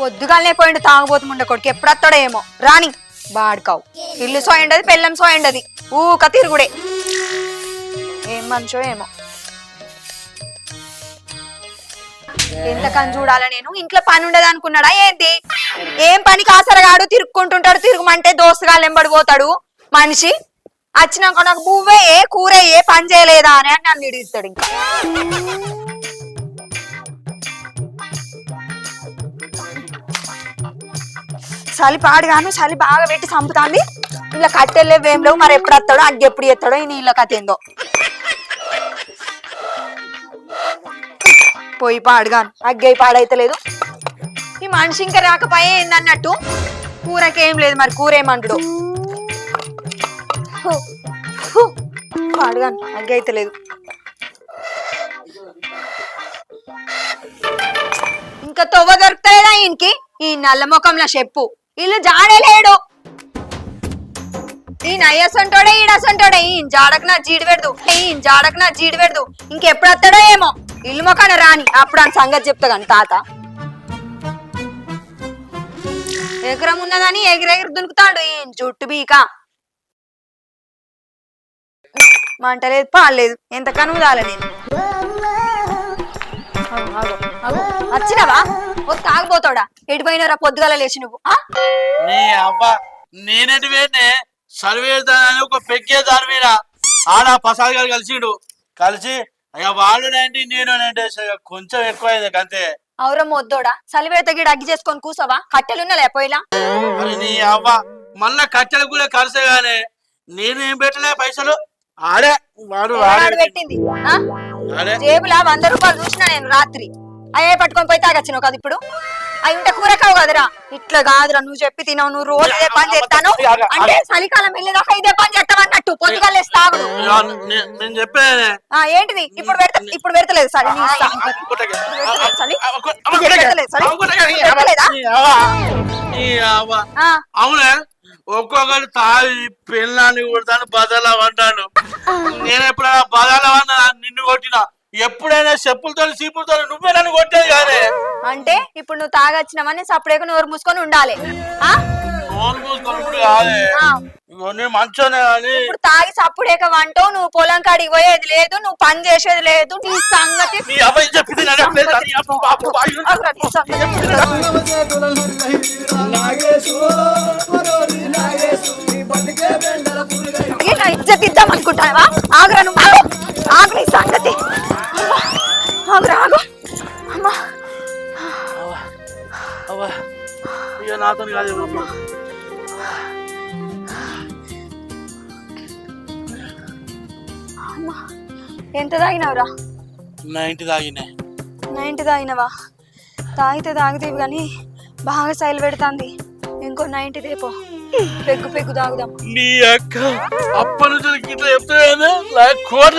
పొద్దుగాలనే పోయిండు తాగబోతుండే కొడుకు. ఎప్పుడు ఏమో రాని. బాడుకావు. ఇల్లు సోయండది పెళ్ళం సోయండది. ఊక తిరుగుడే. ఏం మంచో ఏమో. ఎంతకని చూడాలా నేను? ఇంట్లో పని ఉండదు అనుకున్నాడా? ఏంటి ఏం పని కాసరగాడు తిరుక్కుంటుంటాడు తిరుగుమంటే దోస్తుగాళ్ళు ఎంబడి పోతాడు. మనిషి. వచ్చినాక నాకు బువ్వే ఏ కూర ఏ పని చేయలేదా అని నన్ను ఇడిగిస్తాడు ఇంకా. చలి పాడుగాను చలి బాగా పెట్టి చంపుతాంది. ఇలా కట్టెలేవు ఏం లేవు మరి ఎప్పుడు వస్తాడో అగ్గి ఎప్పుడు ఎత్తాడో ఈ నీళ్ళ కథ ఏందో. పోయి పాడుగాను అగ్గై పాడైతలేదు. ఈ మనిషి ఇంకా రాకపోయే ఏందన్నట్టు? కూరకేం లేదు మరి కూర ఏమంటాడు హు, హు, పాడుగాను అగ్గి అయితలేదు. ఇంకా తొవ్వ దొరుకుతాయా ఈయనకి? ఈ నల్ల ముఖంలో చెప్పు. ఇల్లు జాడలేడు. ఈయన అయ్యసంటోడే ఈడసంటోడే ఈయన జాడకు నా జీడి పెడదు. ఈయన జాడకు నా జీడి పెడదు. ఇంకెప్పుడు వస్తాడో ఏమో. ఇల్లు మొక్కన రాని. అప్పుడు అని సంగతి చెప్తా కానీ తాత. ఎకరం ఉన్నదని ఎగిరెగిరి దునుకుతాడు ఈయన జుట్టు బీక. మంట లేదు పాలేదు ఎంత కనుమదాల నేను. వచ్చినవా వచ్చినావా? ఓ తాగిపోతాడా ఎడిపోయినారా పొద్దుగాల లేచి నువ్వు? నీ అవ్వ నేనేటి వేనే సర్వేదాని ఒక పెక్కే దాని మీద ఆడ పసాది గారు కలిసిండు. కలిసి అయ్యా వాళ్ళు ఏంటి నేను ఏంటి కొంచెం ఎక్కువ అయింది అంతే. అవురా మొద్దోడా సలివేత గిడ అగ్గి చేసుకొని కూసవా? కట్టెలున్నా లేపోయిలా మరి నీ అవ్వ మళ్ళా కట్టెలు కూడా కలిసే గానే. నేను ఏం పెట్టలే పైసలు? ఆడే వాడు వాడే పెట్టింది జేబులా వంద రూపాయలు చూసిన నేను రాత్రి. అయ్యే పట్టుకొని పోయి తాగచ్చినావు కదా ఇప్పుడు? అవి ఉంటే కూరకావు కదరా. ఇట్లా కాదురా నువ్వు చెప్పి తినవు నువ్వు రోజు ఇదే పని చేస్తాను. అంటే చలికాలం వెళ్ళేదాకా ఇదే పని చేస్తావన్నట్టు పొద్దుగా లేసి తాగుడు. నేను ఏంటిది? ఇప్పుడు పెడత ఇప్పుడు పెడతలేదు సరే అవునే? ఒక్కొక్కరు తాగి పిల్లాన్ని కొడతాను బదలా అంటాను నేను ఎప్పుడైనా బదలా అన్నా నిన్ను కొట్టినా? ఎప్పుడైనా చెప్పులతో చీపులతో నువ్వే నన్ను కొట్టేది కాదే? అంటే ఇప్పుడు నువ్వు తాగొచ్చినావని సపరేట్ నోరు మూసుకొని ఉండాలి. ఆ? నోరు మూసుకున్నప్పుడు కాదే. ఆ. ఇగో నేను మంచోనే కానీ ఇప్పుడు తాగి సప్పుడేక వంటవు నువ్వు పొలం కాడికి పోయేది లేదు నువ్వు పని చేసేది లేదు నీ సంగతి నీ అబ్బాయి చెప్పింది? నడపలేదు నీ అబ్బ బాబు బాయ్. అసలు నీ సంగతి ఇలా ఇజ్జత్ ఇద్దాం అనుకుంటావా ఆగురా నువ్వు. ఆగు. ఆగు నీ సంగతి అమ్మా. నాతో కాదు ఎంత తాగినావురా? నా ఇంటి తాగినే. నైన్టీ తాగినవా? తాగితే తాగితేవి కానీ బాగా సైలు పెడుతుంది. ఇంకో నైన్టీ దేపో పెగ్గు పెగ్గు తాగుదాం. నీ అక్క అప్ప నుంచి ఇట్లా చెప్తాను కోట